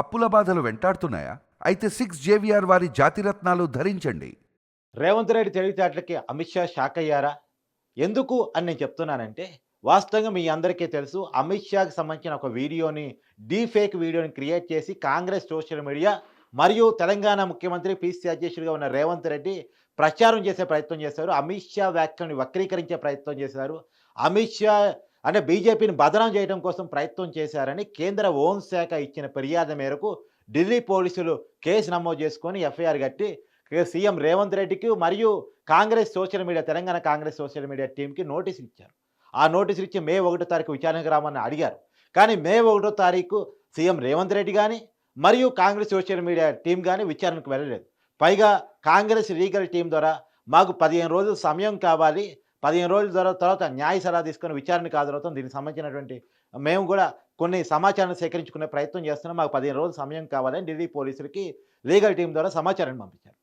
అప్పుల బాధలు వెంటాడుతున్నాయా? అయితే సిక్స్ జేవిఆర్ వారి జాతిరత్నాలు ధరించండి. రేవంత్ రెడ్డి తెలివితేటలకి అమిత్ షా షాక్ అయ్యారా? ఎందుకు అని నేను చెప్తున్నానంటే వాస్తవంగా మీ అందరికీ తెలుసు అమిత్ షాకి సంబంధించిన ఒక వీడియోని డీ ఫేక్ వీడియోని క్రియేట్ చేసి కాంగ్రెస్ సోషల్ మీడియా మరియు తెలంగాణ ముఖ్యమంత్రి పీసీ అధ్యక్షుడిగా ఉన్న రేవంత్ రెడ్డి ప్రచారం చేసే ప్రయత్నం చేశారు. అమిత్ షా వ్యాఖ్యలను వక్రీకరించే ప్రయత్నం చేశారు. అమిత్ షా అంటే బీజేపీని బదనం చేయడం కోసం ప్రయత్నం చేశారని కేంద్ర హోంశాఖ ఇచ్చిన ఫిర్యాదు మేరకు ఢిల్లీ పోలీసులు కేసు నమోదు చేసుకొని ఎఫ్ఐఆర్ కట్టి సీఎం రేవంత్ రెడ్డికి మరియు Congress social media Telangana Congress social media టీంకి నోటీసులు ఇచ్చారు. ఆ నోటీసులు ఇచ్చి మే ఒకటో తారీఖు విచారణకు రామని అడిగారు. కానీ మే ఒకటో తారీఖు సీఎం రేవంత్ రెడ్డి కానీ మరియు కాంగ్రెస్ సోషల్ మీడియా టీం కానీ విచారణకు వెళ్ళలేదు. పైగా కాంగ్రెస్ లీగల్ టీం ద్వారా మాకు పదిహేను రోజులు సమయం కావాలి పదిహేను రోజుల తర్వాత తర్వాత న్యాయ సలహా తీసుకొని విచారణకు హాజరవుతాం. దీనికి సంబంధించినటువంటి మేము కూడా కొన్ని సమాచారాన్ని సేకరించుకునే ప్రయత్నం చేస్తున్నాం. మాకు పదిహేను రోజులు సమయం కావాలని ఢిల్లీ పోలీసులకి లీగల్ టీం ద్వారా సమాచారాన్ని పంపించారు.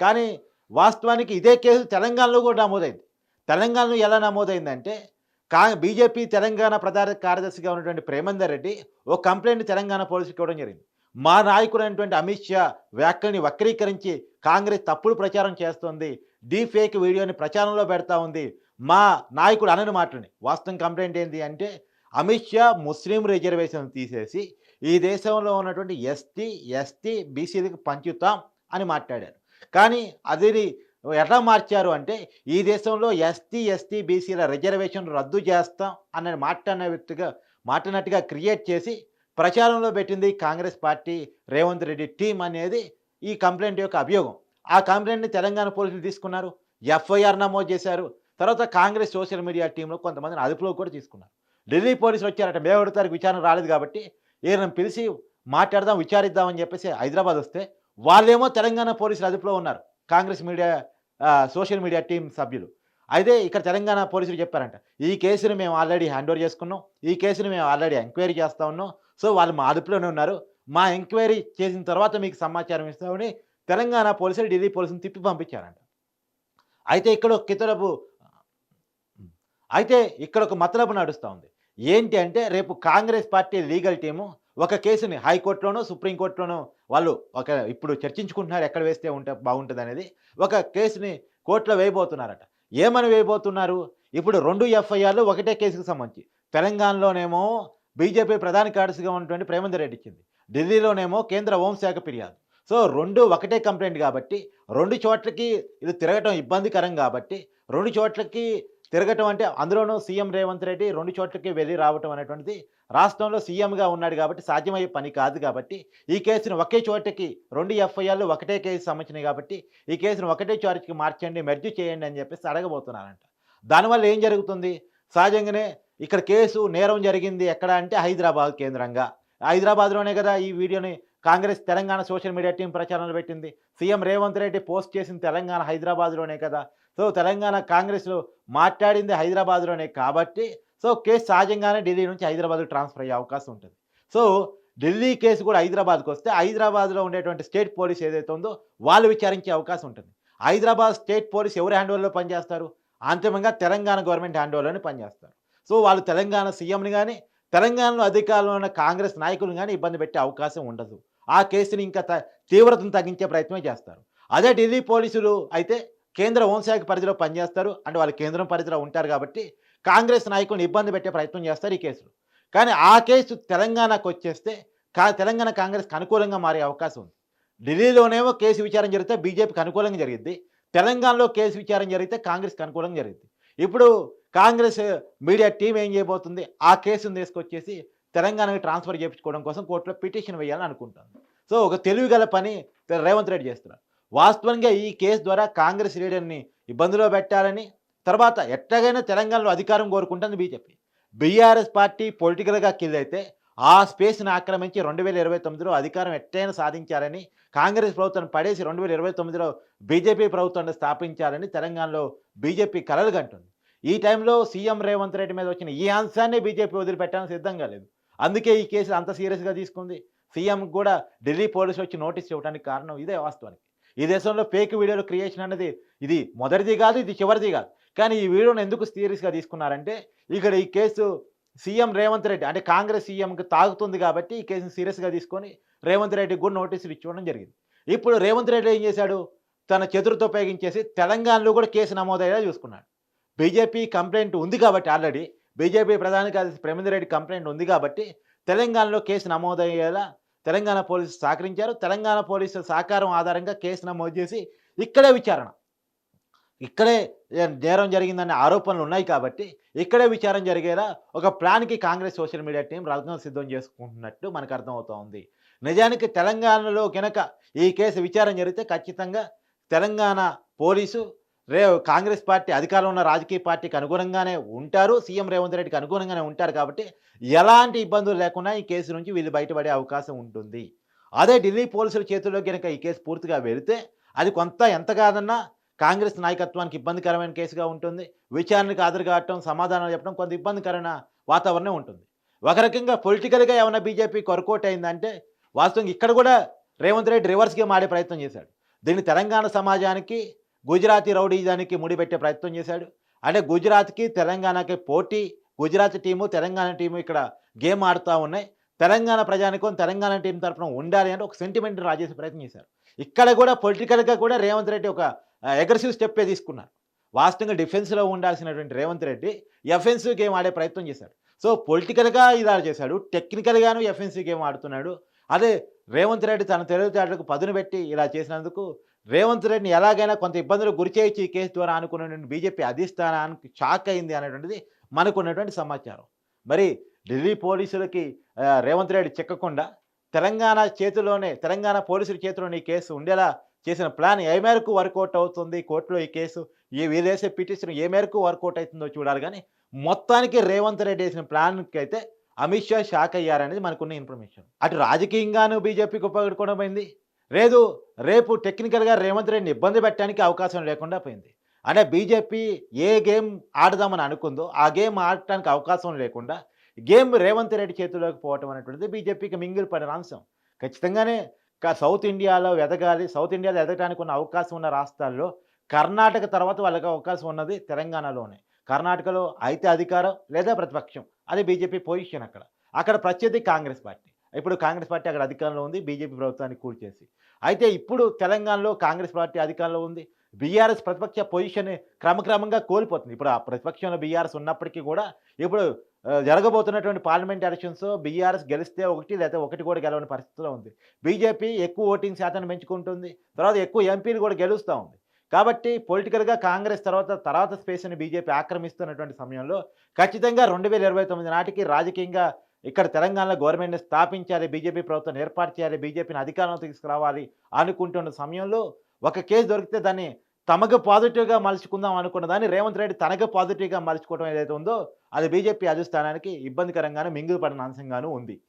కానీ వాస్తవానికి ఇదే కేసు తెలంగాణలో కూడా నమోదైంది. తెలంగాణలో ఎలా నమోదైందంటే కా బీజేపీ తెలంగాణ ప్రధాన కార్యదర్శిగా ఉన్నటువంటి ప్రేమందర్ రెడ్డి ఓ కంప్లైంట్ తెలంగాణ పోలీసులకు ఇవ్వడం జరిగింది. మా నాయకుడైనటువంటి అమిత్ షా వ్యాఖ్యల్ని వక్రీకరించి కాంగ్రెస్ తప్పుడు ప్రచారం చేస్తోంది. డీ ఫేక్ వీడియోని ప్రచారంలో పెడతా ఉంది. మా నాయకుడు అనని మాటని వాస్తవం కంప్లైంట్ ఏంటి అంటే అమిత్ షా ముస్లిం రిజర్వేషన్ తీసేసి ఈ దేశంలో ఉన్నటువంటి ఎస్టీ ఎస్టీ బీసీలకు పంచుతాం అని మాట్లాడారు. కానీ అది ఎట్లా మార్చారు అంటే ఈ దేశంలో ఎస్టీ ఎస్టీ బీసీల రిజర్వేషన్ రద్దు చేస్తాం అన్న మాట్లాడిన వ్యక్తిగా మాట్లాడినట్టుగా క్రియేట్ చేసి ప్రచారంలో పెట్టింది Congress party Revanth Reddy team అనేది ఈ కంప్లైంట్ యొక్క అభియోగం. ఆ కంప్లైంట్ని తెలంగాణ పోలీసులు తీసుకున్నారు. ఎఫ్ఐఆర్ నమోదు చేశారు. తర్వాత కాంగ్రెస్ సోషల్ మీడియా టీంలో కొంతమందిని అదుపులో కూడా తీసుకున్నారు. ఢిల్లీ పోలీసులు వచ్చారట మే ఒకటో తారీఖు విచారణ రాలేదు కాబట్టి ఈయన పిలిచి మాట్లాడదాం విచారిద్దామని చెప్పేసి హైదరాబాద్ వస్తే వాళ్ళేమో తెలంగాణ పోలీసులు అదుపులో ఉన్నారు Congress media social media team సభ్యులు. అయితే ఇక్కడ తెలంగాణ పోలీసులు చెప్పారంట ఈ కేసును మేము ఆల్రెడీ హ్యాండ్ ఓవర్ చేసుకున్నాం ఈ కేసును మేము ఆల్రెడీ ఎంక్వైరీ చేస్తా ఉన్నాం సో వాళ్ళు మా అదుపులోనే ఉన్నారు మా ఎంక్వైరీ చేసిన తర్వాత మీకు సమాచారం ఇస్తామని తెలంగాణ పోలీసులు ఢిల్లీ పోలీసులు తిప్పి పంపించారంట. అయితే ఇక్కడ కితరపు అయితే ఇక్కడ ఒక మతలబు నడుస్తూ ఉంది. ఏంటి అంటే రేపు కాంగ్రెస్ పార్టీ లీగల్ టీము ఒక కేసుని హైకోర్టులోనో సుప్రీంకోర్టులోనో వాళ్ళు ఒక ఇప్పుడు చర్చించుకుంటున్నారు ఎక్కడ వేస్తే ఉంటే బాగుంటుంది అనేది. ఒక కేసుని కోర్టులో వేయబోతున్నారట. ఏమని వేయబోతున్నారు? ఇప్పుడు రెండు ఎఫ్ఐఆర్లు ఒకటే కేసుకు సంబంధించి. తెలంగాణలోనేమో బీజేపీ ప్రధాన కార్యదర్శిగా ఉన్నటువంటి ప్రేమందర్ రెడ్డి ఇచ్చింది. ఢిల్లీలోనేమో కేంద్ర హోంశాఖ ఫిర్యాదు. సో రెండు ఒకటే కంప్లైంట్ కాబట్టి రెండు చోట్లకి ఇది తిరగటం ఇబ్బందికరం కాబట్టి రెండు చోట్లకి తిరగటం అంటే అందులోనూ సీఎం రేవంత్ రెడ్డి రెండు చోట్లకి వెళ్ళి రావటం అనేటువంటిది రాష్ట్రంలో సీఎంగా ఉన్నాడు కాబట్టి సాధ్యమయ్యే పని కాదు కాబట్టి ఈ కేసును ఒకే చోటకి రెండు ఎఫ్ఐఆర్లు ఒకటే కేసు సంబంధించినాయి కాబట్టి ఈ కేసును ఒకటే చోటకి మార్చండి మెర్జీ చేయండి అని చెప్పేసి అడగబోతున్నారంట. దానివల్ల ఏం జరుగుతుంది? సహజంగానే ఇక్కడ కేసు నేరం జరిగింది ఎక్కడ అంటే హైదరాబాద్ కేంద్రంగా. హైదరాబాద్లోనే కదా ఈ వీడియోని Congress Telangana social media team ప్రచారాలు పెట్టింది. సీఎం రేవంత్ రెడ్డి పోస్ట్ చేసింది తెలంగాణ హైదరాబాద్లోనే కదా. సో తెలంగాణ కాంగ్రెస్లో మాట్లాడింది హైదరాబాద్లోనే కాబట్టి సో కేసు సహజంగానే ఢిల్లీ నుంచి హైదరాబాద్కు ట్రాన్స్ఫర్ అయ్యే అవకాశం ఉంటుంది. సో ఢిల్లీ కేసు కూడా హైదరాబాద్కు వస్తే హైదరాబాద్లో ఉండేటువంటి స్టేట్ పోలీస్ ఏదైతే ఉందో వాళ్ళు విచారించే అవకాశం ఉంటుంది. హైదరాబాద్ స్టేట్ పోలీస్ ఎవరి హ్యాండ్ ఓవర్లో పనిచేస్తారు? అంతిమంగా తెలంగాణ గవర్నమెంట్ హ్యాండ్ ఓవర్లోనే పనిచేస్తారు. సో వాళ్ళు తెలంగాణ సీఎంని కానీ తెలంగాణలో అధికారంలో ఉన్న కాంగ్రెస్ నాయకులు కానీ ఇబ్బంది పెట్టే అవకాశం ఉండదు. ఆ కేసుని ఇంకా త- తీవ్రతను తగ్గించే ప్రయత్నమే చేస్తారు. అదే ఢిల్లీ పోలీసులు అయితే కేంద్ర హోంశాఖ పరిధిలో పనిచేస్తారు. అంటే వాళ్ళు కేంద్రం పరిధిలో ఉంటారు కాబట్టి కాంగ్రెస్ నాయకులను ఇబ్బంది పెట్టే ప్రయత్నం చేస్తారు ఈ కేసులు. కానీ ఆ కేసు తెలంగాణకు వచ్చేస్తే కా తెలంగాణ కాంగ్రెస్కి అనుకూలంగా మారే అవకాశం ఉంది. ఢిల్లీలోనేమో కేసు విచారం జరిగితే బీజేపీకి అనుకూలంగా జరిగింది తెలంగాణలో కేసు విచారం జరిగితే కాంగ్రెస్కి అనుకూలంగా జరిగింది ఇప్పుడు కాంగ్రెస్ మీడియా టీం ఏం చేయబోతుంది? ఆ కేసును తీసుకొచ్చేసి తెలంగాణకి ట్రాన్స్ఫర్ చేయించుకోవడం కోసం కోర్టులో పిటిషన్ వేయాలని అనుకుంటాను సో ఒక తెలివిగల పని రేవంత్ రెడ్డి చేస్తున్నారు. వాస్తవంగా ఈ కేసు ద్వారా కాంగ్రెస్ లీడర్ని ఇబ్బందిలో పెట్టాలని తర్వాత ఎట్టగైనా తెలంగాణలో అధికారం కోరుకుంటుంది బీజేపీ. బీఆర్ఎస్ పార్టీ పొలిటికల్గా కిల్ అయితే ఆ స్పేస్ని ఆక్రమించి రెండు వేల ఇరవై తొమ్మిదిలో అధికారం ఎట్టైనా సాధించాలని కాంగ్రెస్ ప్రభుత్వాన్ని పడేసి రెండు వేల ఇరవై తొమ్మిదిలో బీజేపీ ప్రభుత్వాన్ని స్థాపించాలని తెలంగాణలో బీజేపీ కలలు కంటుంది ఈ టైంలో సీఎం రేవంత్ రెడ్డి మీద వచ్చిన ఈ అంశాన్ని బీజేపీ వదిలిపెట్టడానికి సిద్ధంగా లేదు. అందుకే ఈ కేసు అంత సీరియస్గా తీసుకుంది. సీఎం కూడా ఢిల్లీ పోలీసులు వచ్చి నోటీస్ ఇవ్వడానికి కారణం ఇదే వాస్తవానికి. ఈ దేశంలో ఫేక్ వీడియోల క్రియేషన్ అనేది ఇది మొదటిది కాదు ఇది చివరిది కాదు. కానీ ఈ వీడియోను ఎందుకు సీరియస్గా తీసుకున్నారంటే ఇక్కడ ఈ కేసు సీఎం రేవంత్ రెడ్డి అంటే కాంగ్రెస్ సీఎంకి తాగుతుంది కాబట్టి ఈ కేసును సీరియస్గా తీసుకొని రేవంత్ రెడ్డికి కూడా నోటీసులు ఇచ్చుకోవడం జరిగింది. ఇప్పుడు రేవంత్ రెడ్డి ఏం చేశాడు? తన చతురుతో ఉపయోగించేసి తెలంగాణలో కూడా కేసు నమోదయ్యేలా చూసుకున్నాడు. బీజేపీ కంప్లైంట్ ఉంది కాబట్టి ఆల్రెడీ. బీజేపీ ప్రధాన కార్యదర్శి ప్రమేందర్ రెడ్డి కంప్లైంట్ ఉంది కాబట్టి తెలంగాణలో కేసు నమోదయ్యేలా తెలంగాణ పోలీసులు సహకరించారు. తెలంగాణ పోలీసుల సహకారం ఆధారంగా కేసు నమోదు చేసి ఇక్కడే విచారణ. ఇక్కడే నేరం జరిగిందనే ఆరోపణలు ఉన్నాయి కాబట్టి ఇక్కడే విచారం జరిగేలా ఒక ప్లాన్కి కాంగ్రెస్ సోషల్ మీడియా టీం రంగం సిద్ధం చేసుకుంటున్నట్టు మనకు అర్థమవుతోంది నిజానికి తెలంగాణలో కనుక ఈ కేసు విచారణ జరిగితే ఖచ్చితంగా తెలంగాణ పోలీసు రే కాంగ్రెస్ పార్టీ అధికారంలో ఉన్న రాజకీయ పార్టీకి అనుగుణంగానే ఉంటారు సీఎం రేవంత్ రెడ్డికి అనుగుణంగానే ఉంటారు కాబట్టి ఎలాంటి ఇబ్బందులు లేకుండా ఈ కేసు నుంచి వీళ్ళు బయటపడే అవకాశం ఉంటుంది. అదే ఢిల్లీ పోలీసుల చేతుల్లో కనుక ఈ కేసు పూర్తిగా వెళితే అది కొంత ఎంత కాదన్నా కాంగ్రెస్ నాయకత్వానికి ఇబ్బందికరమైన కేసుగా ఉంటుంది. విచారణకు హాజరు కావటం సమాధానాలు చెప్పడం కొంత ఇబ్బందికరమైన వాతావరణం ఉంటుంది. ఒక రకంగా పొలిటికల్గా ఏమైనా బీజేపీ కొరకోట్ అయిందంటే వాస్తవంగా ఇక్కడ కూడా రేవంత్ రెడ్డి రివర్స్గా మాడే ప్రయత్నం చేశాడు. దీన్ని తెలంగాణ సమాజానికి గుజరాతీ రౌడీజానికి ముడిపెట్టే ప్రయత్నం చేశాడు. అంటే గుజరాత్కి తెలంగాణకి పోటీ గుజరాత్ టీము తెలంగాణ టీము ఇక్కడ గేమ్ ఆడుతూ ఉన్నాయి. తెలంగాణ ప్రజానికం తెలంగాణ టీం తరఫున ఉండాలి అంటే ఒక సెంటిమెంట్ రాజేసే ప్రయత్నం చేశారు. ఇక్కడ కూడా పొలిటికల్గా కూడా రేవంత్ రెడ్డి ఒక అగ్రెసివ్ స్టెప్పే తీసుకున్నారు. వాస్తవంగా డిఫెన్స్లో ఉండాల్సినటువంటి రేవంత్ రెడ్డి ఎఫెన్సివ్ గేమ్ ఆడే ప్రయత్నం చేశాడు. సో పొలిటికల్గా ఇలా చేశాడు. టెక్నికల్గాను ఎఫెన్సివ్ గేమ్ ఆడుతున్నాడు. అదే రేవంత్ రెడ్డి తన తెలివితేటలకు పదును పెట్టి ఇలా చేసినందుకు రేవంత్ రెడ్డిని ఎలాగైనా కొంత ఇబ్బందులు గురి చేయొచ్చు ఈ కేసు ద్వారా అనుకున్నటువంటి బీజేపీ అధిష్టానానికి షాక్ అయింది అనేటువంటిది మనకు ఉన్నటువంటి సమాచారం. మరి ఢిల్లీ పోలీసులకి రేవంత్ రెడ్డి చిక్కకుండా తెలంగాణ చేతిలోనే తెలంగాణ పోలీసుల చేతిలోనే ఈ కేసు ఉండేలా చేసిన ప్లాన్ ఏ మేరకు వర్కౌట్ అవుతుంది? కోర్టులో ఈ కేసు ఈ వీరేసే పిటిషన్ ఏ మేరకు వర్కౌట్ అవుతుందో చూడాలి కానీ మొత్తానికి రేవంత్ రెడ్డి వేసిన ప్లాన్కి అయితే అమిత్ షా షాక్ అయ్యారనేది మనకున్న ఇన్ఫర్మేషన్. అటు రాజకీయంగానూ బీజేపీకి ఉపయోగపడకుండా లేదు రేపు టెక్నికల్గా రేవంత్ రెడ్డిని ఇబ్బంది పెట్టడానికి అవకాశం లేకుండా పోయింది. అంటే బీజేపీ ఏ గేమ్ ఆడదామని అనుకుందో ఆ గేమ్ ఆడటానికి అవకాశం లేకుండా గేమ్ రేవంత్ రెడ్డి చేతిలోకి పోవటం అనేటువంటిది బీజేపీకి మింగిల్ పడిన అంశం. ఖచ్చితంగానే సౌత్ ఇండియాలో ఎదగాలి సౌత్ ఇండియాలో ఎదగడానికి ఉన్న అవకాశం ఉన్న రాష్ట్రాల్లో కర్ణాటక తర్వాత వాళ్ళకి అవకాశం ఉన్నది తెలంగాణలోనే. కర్ణాటకలో అయితే అధికారం లేదా ప్రతిపక్షం. అది బీజేపీ పొజిషన్ అక్కడ. అక్కడ ప్రత్యర్థి కాంగ్రెస్ పార్టీ. ఇప్పుడు కాంగ్రెస్ పార్టీ అక్కడ అధికారంలో ఉంది బీజేపీ ప్రభుత్వాన్ని కూల్చేసి. అయితే ఇప్పుడు తెలంగాణలో కాంగ్రెస్ పార్టీ అధికారంలో ఉంది. బీఆర్ఎస్ ప్రతిపక్ష పొజిషన్ క్రమక్రమంగా కోల్పోతుంది. ఇప్పుడు ఆ ప్రతిపక్షంలో బీఆర్ఎస్ ఉన్నప్పటికీ కూడా ఇప్పుడు జరగబోతున్నటువంటి పార్లమెంట్ ఎలక్షన్స్ బీఆర్ఎస్ గెలిస్తే ఒకటి లేకపోతే ఒకటి కూడా గెలవని పరిస్థితిలో ఉంది. బీజేపీ ఎక్కువ ఓటింగ్ శాతాన్ని పెంచుకుంటుంది. తర్వాత ఎక్కువ ఎంపీలు కూడా గెలుస్తూ ఉంది. కాబట్టి పొలిటికల్గా కాంగ్రెస్ తర్వాత తర్వాత స్పేస్ని బీజేపీ ఆక్రమిస్తున్నటువంటి సమయంలో ఖచ్చితంగా రెండు వేల ఇరవై తొమ్మిది నాటికి రాజకీయంగా ఇక్కడ తెలంగాణలో గవర్నమెంట్ని స్థాపించాలి బీజేపీ ప్రభుత్వం ఏర్పాటు చేయాలి బీజేపీని అధికారంలో తీసుకురావాలి అనుకుంటున్న సమయంలో ఒక కేసు దొరికితే దాన్ని తమకు పాజిటివ్గా మలుచుకుందాం అనుకున్న దాన్ని రేవంత్ రెడ్డి తనకు పాజిటివ్గా మలుచుకోవడం ఏదైతే ఉందో అది బీజేపీ అధిష్టానానికి ఇబ్బందికరంగాను మింగులు పడిన ఉంది.